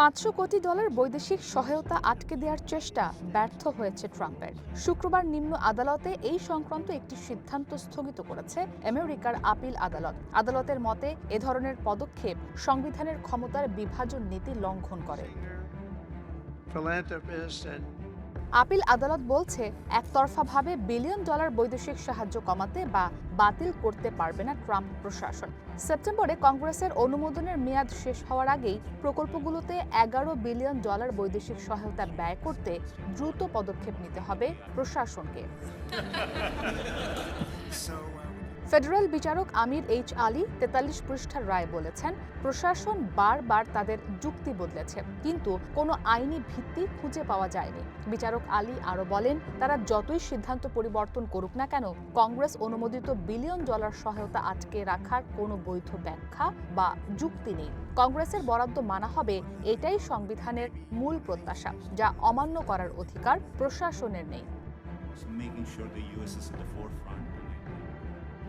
পাঁচশো কোটি ডলার বৈদেশিক সহায়তা আটকে দেওয়ার চেষ্টা ব্যর্থ হয়েছে ট্রাম্পের। শুক্রবার নিম্ন আদালতে এই সংক্রান্ত একটি সিদ্ধান্ত স্থগিত করেছে আমেরিকার আপিল আদালত। আদালতের মতে, এ ধরনের পদক্ষেপ সংবিধানের ক্ষমতার বিভাজন নীতি লঙ্ঘন করে। আপিল আদালত বলছে, একতরফাভাবে বিলিয়ন ডলার বৈদেশিক সাহায্য কমাতে বা বাতিল করতে পারবে না ট্রাম্প প্রশাসন। সেপ্টেম্বরে কংগ্রেসের অনুমোদনের মেয়াদ শেষ হওয়ার আগেই প্রকল্পগুলোতে এগারো বিলিয়ন ডলার বৈদেশিক সহায়তা ব্যয় করতে দ্রুত পদক্ষেপ নিতে হবে প্রশাসনকে। ফেডারেল বিচারক আমির এইচ আলী তেতাল্লিশ পৃষ্ঠার রায় বলেছেন, প্রশাসন বারবার তাদের যুক্তি বদলেছে, কিন্তু কোনো আইনি ভিত্তি খুঁজে পাওয়া যায়নি। বিচারক আলী আরও বলেন, তারা যতই সিদ্ধান্ত পরিবর্তন করুক না কেন, কংগ্রেস অনুমোদিত বিলিয়ন ডলার সহায়তা আটকে রাখার কোনো বৈধ ব্যাখ্যা বা যুক্তি নেই। কংগ্রেসের বরাদ্দ মানা হবে এটাই সংবিধানের মূল প্রত্যাশা, যা অমান্য করার অধিকার প্রশাসনের নেই।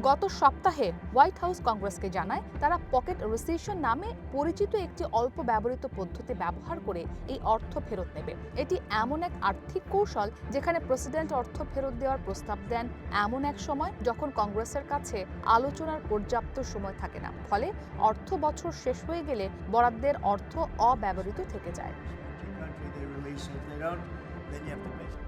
গত সপ্তাহে হোয়াইট হাউস কংগ্রেসকে জানায়, তারা পকেট রিসিশন নামে পরিচিত একটি অল্প ব্যবহৃত পদ্ধতি ব্যবহার করে এই অর্থ ফেরত নেবে। এটি এমন এক আর্থিক কৌশল যেখানে প্রেসিডেন্ট অর্থ ফেরত দেওয়ার প্রস্তাব দেন এমন এক সময় যখন কংগ্রেসের কাছে আলোচনার পর্যাপ্ত সময় থাকে না। ফলে অর্থ বছর শেষ হয়ে গেলে বরাদ্দের অর্থ অব্যবহৃত থেকে যায়।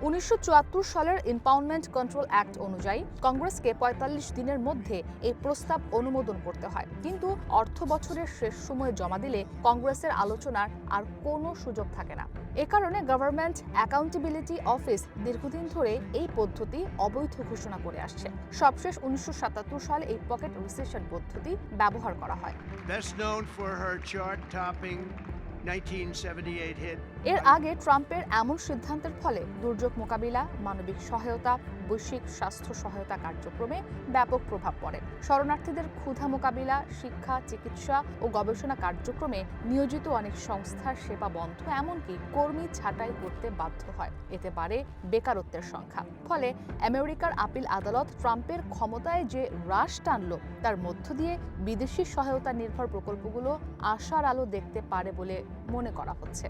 উনিশশো সালের ইম্পাউন্ডমেন্ট কন্ট্রোল অ্যাক্ট অনুযায়ী কংগ্রেসকে ৪৫ দিনের মধ্যে এই প্রস্তাব অনুমোদন করতে হয়। কিন্তু অর্থ বছরের শেষ সময়ে জমা দিলে কংগ্রেসের আলোচনার আর কোনো সুযোগ থাকে না। এ কারণে গভর্নমেন্ট অ্যাকাউন্টেবিলিটি অফিস দীর্ঘদিন ধরে এই পদ্ধতি অবৈধ ঘোষণা করে আসছে। সবশেষ উনিশশো সাতাত্তর সালে এই পকেট রিসেশন পদ্ধতি ব্যবহার করা হয়। Best known for her chart-topping 1978 hit. এর আগে ট্রাম্পের এমন সিদ্ধান্তের ফলে দুর্যোগ মোকাবিলা, মানবিক সহায়তা, বৈশ্বিক স্বাস্থ্য সহায়তা কার্যক্রমে ব্যাপক প্রভাব পড়ে। শরণার্থীদের ক্ষুধা মোকাবিলা, শিক্ষা, চিকিৎসা ও গবেষণা কার্যক্রমে নিয়োজিত অনেক সংস্থার সেবা বন্ধ, এমনকি কর্মী ছাঁটাই করতে বাধ্য হয়। এতে বাড়ে বেকারত্বের সংখ্যা। ফলে আমেরিকার আপিল আদালত ট্রাম্পের ক্ষমতায় যে হ্রাস টানল, তার মধ্য দিয়ে বিদেশি সহায়তা নির্ভর প্রকল্পগুলো আশার আলো দেখতে পারে বলে মনে করা হচ্ছে।